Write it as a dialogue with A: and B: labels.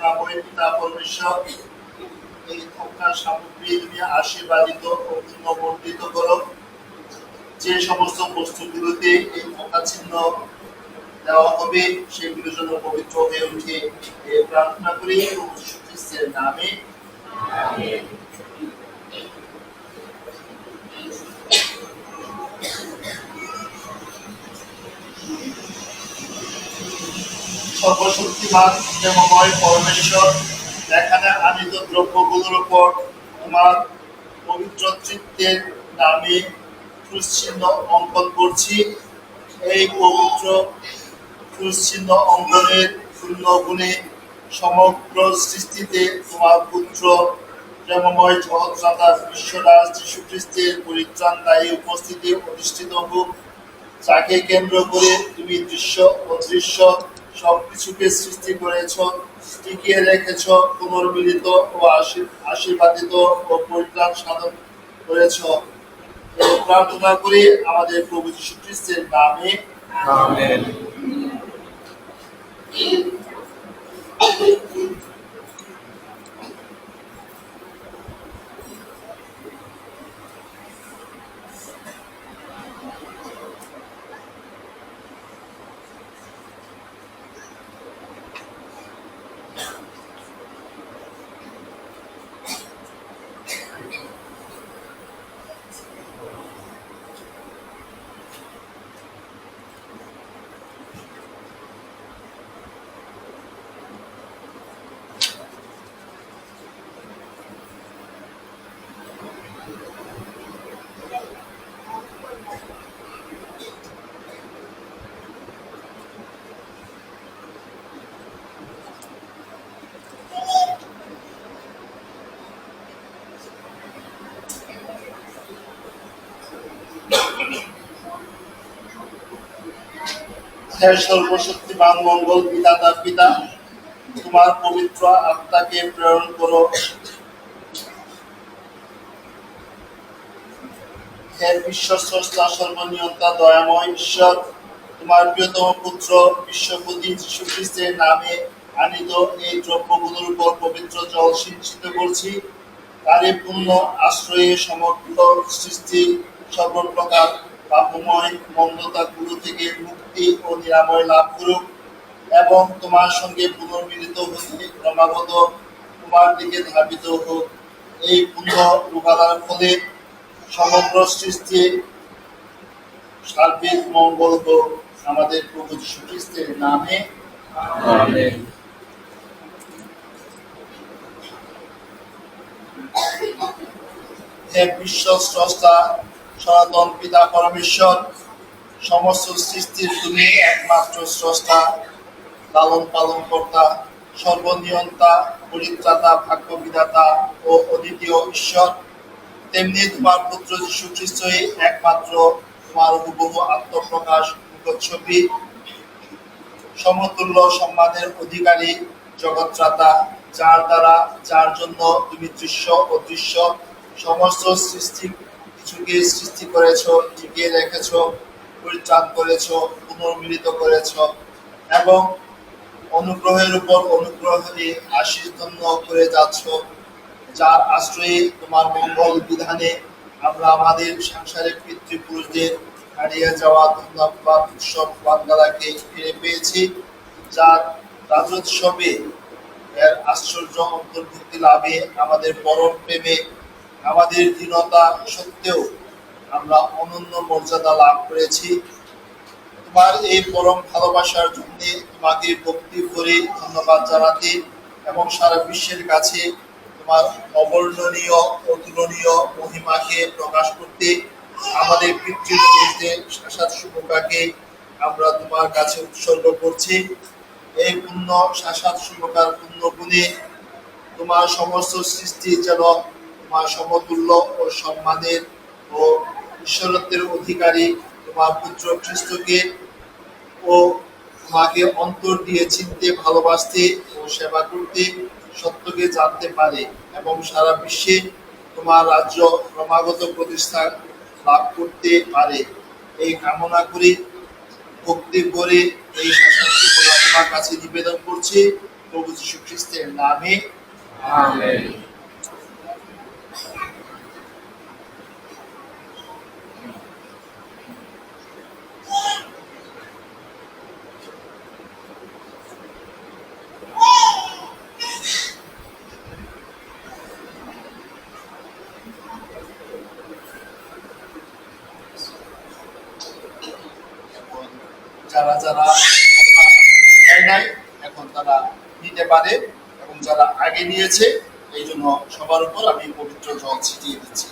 A: করুণাময় পিতা পরমেশ্বর এই ধোকার সামগ্রী তুমি আশীর্বাদিত ও করো। যে সমস্ত বস্তুগুলোতে এই ধোকা চিহ্ন দেওয়া হবে সেগুলো যেন পবিত্র হয়ে উঠে প্রার্থনা করি। নামে সর্বশক্তিমান প্রেমময় পরমেশ্বর। এখানে আনিত দ্রব্যগুলোর উপর তোমার পবিত্র চিত্তের নামে ক্রুশচিহ্ন অঙ্কন করছি। এই পবিত্র ক্রুশচিহ্ন অঙ্কনের শূন্য গুণে সমগ্র সৃষ্টিতে তোমার পুত্র প্রেমময় জগৎরাতা বিশ্বরাজ যীশু খ্রিস্টের পরিত্রাণ দায়ী উপস্থিতি অধিষ্ঠিত হোক। যাকে কেন্দ্র করে তুমি দৃশ্য, অদৃশ্য সবকিছুকে সৃষ্টি করেছ, টিকিয়ে রেখেছ, পুনর্মিলিত ও আশীর- আশীর্বাদিত ও পরিত্রাণ সাধন করেছ। প্রার্থনা করি আমাদের প্রভু যীশু খ্রিস্টের নামে।
B: আমেন।
A: হে সর্বশক্তিমান মঙ্গল বিধাতা পিতা, তোমার পবিত্র আত্মাকে প্রেরণ করো। হে বিশ্বস্রষ্টা সর্বনিয়ন্তা দয়াময় ঈশ্বর, তোমার প্রিয়তম পুত্র, বিশ্বপতি যীশু খ্রিস্টের নামে আনিত এই দ্রব্যগুলোর উপর পবিত্র জল সিঞ্চিত করছি। পূর্ণ আশ্রয়ে সমগ্র সৃষ্টি সর্বপ্রকার পাপময় মন্দতাগুলো থেকে মুক্তি ও নিরাময় লাভ করুক এবং তোমার সঙ্গে পুনর্মিলিত হতে ক্রমাগত তোমার দিকে ধাবিত হোক। এই পুণ্য উপাদার ফলে সমগ্র সৃষ্টি সার্বিক মঙ্গল হোক। আমাদের প্রভু খ্রিস্টের নামে। হে বিশ্ব স্রষ্টা সনাতন পিতা পরমেশ্বর, সমস্ত সৃষ্টির তুমি একমাত্র স্রষ্টা লালন পালন কর্তা, সর্বনিয়ন্তা, পরিত্রাতা ভাগ্য বিধাতা ও অদ্বিতীয় ঈশ্বর। তেমনি তোমার পুত্র যীশু খ্রিস্টই একমাত্র তোমার হুবহু আত্মপ্রকাশ মুখচ্ছবি, সমতুল্য সম্মানের অধিকারী জগৎরাতা যার দ্বারা, যার জন্য তুমি দৃশ্য অদৃশ্য সমস্ত সৃষ্টি কিছুকে সৃষ্টি করেছ, টিকিয়ে রেখেছ, পরিত্রাণ করেছ, পুনর্মিলিত করেছ এবং অনুগ্রহের উপর অনুগ্রহ আশীষ ধন্য করে যাচ্ছ, যার আশ্রয়ে তোমার মঙ্গল বিধানে আমরা আমাদের সাংসারিক পিতৃপুরুষদের হারিয়ে যাওয়া ধন্যবাদ উৎসব বান্দারাকে ফিরে পেয়েছি, যার রাজোৎসবে এর আশ্চর্য অন্তর্ভুক্তি লাভে আমাদের পরম প্রেমে আমাদের দীনতা সত্ত্বেও আমরা অনন্য মর্যাদা লাভ করেছি। তোমার এই পরম ভালোবাসার জন্য তোমাকে ভক্তি করে ধন্যবাদ জানাতে এবং সারা বিশ্বের কাছে তোমার অবর্ণনীয় অতুলনীয় মহিমাকে প্রকাশ করতে আমাদের পিতৃপুরুষদের শাসাত শুভকাকে আমরা তোমার কাছে উৎসর্গ করছি। এই পুণ্য শাসাত শুভকার পুণ্য গুণে তোমার সমস্ত সৃষ্টি যেন তোমার সমতুল্য ও সম্মানের ও ঈশ্বরত্বের অধিকারী তোমার পুত্র খ্রিস্টকে ও তোমাকে অন্তর দিয়ে চিনতে, ভালোবাসতে ও সেবা করতে সত্যকে জানতে পারে এবং সারা বিশ্বে তোমার রাজ্য ক্রমাগত প্রতিষ্ঠা লাভ করতে পারে। এই কামনা করে ভক্তি করে এই শাসনটি তোমার কাছে নিবেদন করছি। প্রভু যীশু খ্রিস্টের নামে।
B: আমেন
A: এখন যারা নেয় নাই, এখন তারা নিতে পারে এবং যারা আগে নিয়েছে এই জন্য সবার উপর আমি পবিত্র জল ছিটিয়ে দিচ্ছি।